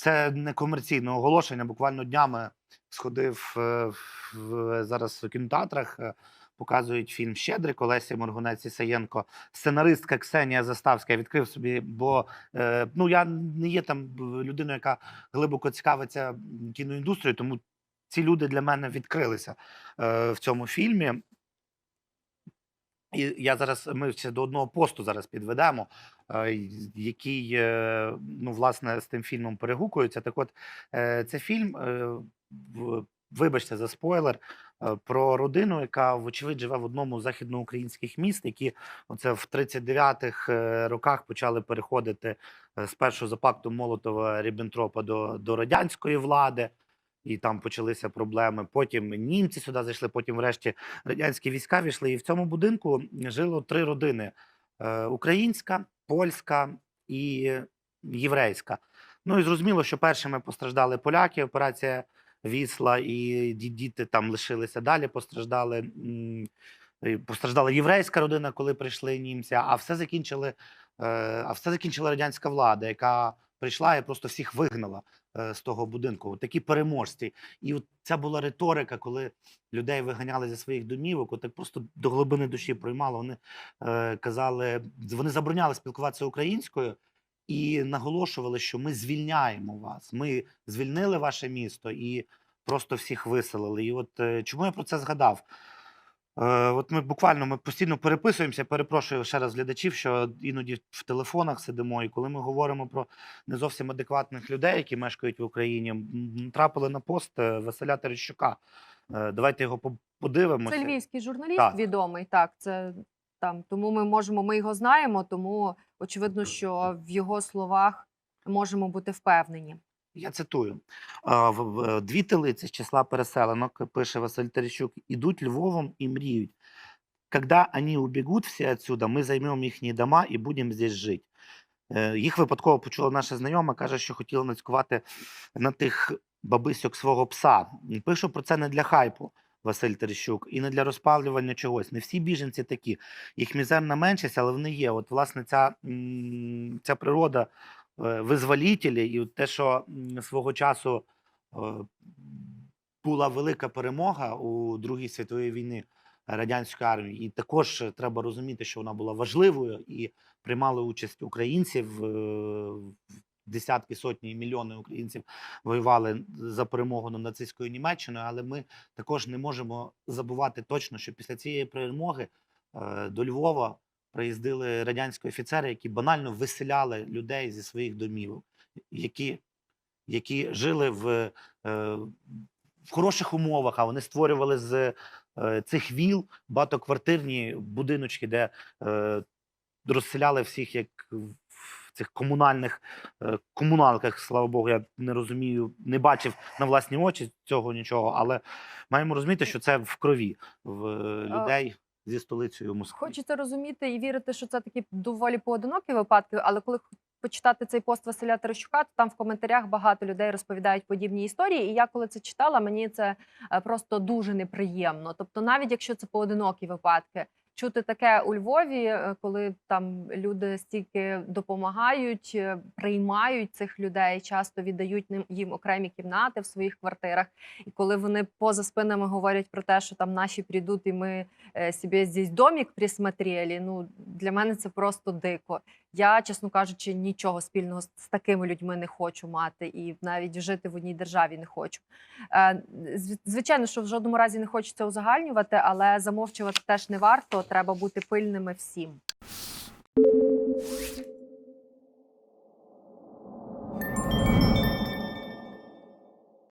Це не комерційне оголошення. Буквально днями сходив е, в зараз в кінотеатрах. е, Показують фільм Щедрик Олесі Моргунець Ісаєнко. Сценаристка Ксенія Заставська. Відкрив собі, бо е, ну я не є там людиною, яка глибоко цікавиться кіноіндустрією, тому ці люди для мене відкрилися в цьому фільмі. І я зараз ми ще до одного посту зараз підведемо, який е, ну, власне з тим фільмом перегукується. Так, от е, це фільм, е, вибачте за спойлер, про родину, яка, вочевидь, живе в одному з західноукраїнських міст, які оце в 39-х е, роках почали переходити спершу за пактом Молотова Ріббентропа до, до радянської влади. І там почалися проблеми. Потім німці сюди зайшли, потім, врешті, радянські війська війшли. І в цьому будинку жило три родини: е, українська, польська і єврейська. Ну і зрозуміло, що першими постраждали поляки. Операція Вісла, і діти там лишилися далі. Постраждали. Постраждала єврейська родина, коли прийшли німці, а все закінчили, е, а все закінчила радянська влада, яка прийшла і просто всіх вигнала е, з того будинку. От такі переможці. І от ця була риторика, коли людей виганяли зі своїх домівок, от так просто до глибини душі проймало. Вони е, казали, вони забороняли спілкуватися українською і наголошували, що ми звільняємо вас. Ми звільнили ваше місто і просто всіх виселили. І от е, чому я про це згадав? Е, От ми буквально ми постійно переписуємося. Перепрошую ще раз глядачів, що іноді в телефонах сидимо, і коли ми говоримо про не зовсім адекватних людей, які мешкають в Україні, трапили на пост е, Василя Терещука. Е, Давайте його подивимося. Це львівський журналіст Так. відомий. Так, це там. Тому ми можемо, ми його знаємо, тому очевидно, що в його словах можемо бути впевнені. Я цитую: дві телиці з числа переселенок, пише Василь Терещук, ідуть Львовом і мріють. Когда они убегут всі отсюда, ми займемо їхні дома і будемо здесь жити. Е, Їх випадково почула наша знайома, каже, що хотіла нацькувати на тих бабисьок свого пса. Пишу про це не для хайпу. Василь Терещук, і не для розпалювання чогось. Не всі біженці такі. Їх мізерна меншість, але вони є. От, власне, ця, ця природа визволітелі, і те, що свого часу е, була велика перемога у Другій світовій війні радянської армії, і також е, треба розуміти, що вона була важливою і приймали участь українців. е, Десятки, сотні і мільйони українців воювали за перемогу над нацистською Німеччиною, але ми також не можемо забувати точно, що після цієї перемоги е, до Львова приїздили радянські офіцери, які банально виселяли людей зі своїх домівок, які, які жили в, е, в хороших умовах, а вони створювали з е, цих віл багатоквартирні будиночки, де е, розселяли всіх як в цих комунальних е, комуналках. Слава Богу, я не розумію, не бачив на власні очі цього нічого, але маємо розуміти, що це в крові в е, людей зі столицею Москви. Хочеться розуміти і вірити, що це такі доволі поодинокі випадки, але коли почитати цей пост Василя Терещука, то там в коментарях багато людей розповідають подібні історії. І я коли це читала, мені це е, просто дуже неприємно. Тобто, навіть якщо це поодинокі випадки. Чути таке у Львові, е, коли там люди стільки допомагають, е, приймають цих людей, часто віддають їм окремі кімнати в своїх квартирах. І коли вони поза спинами говорять про те, що там наші прийдуть, і ми е, собі здесь домик присмотрели, ну для мене це просто дико. Я, чесно кажучи, нічого спільного з такими людьми не хочу мати, і навіть жити в одній державі не хочу. Е, Звичайно, що в жодному разі не хочеться узагальнювати, але замовчувати теж не варто. Треба бути пильними всім.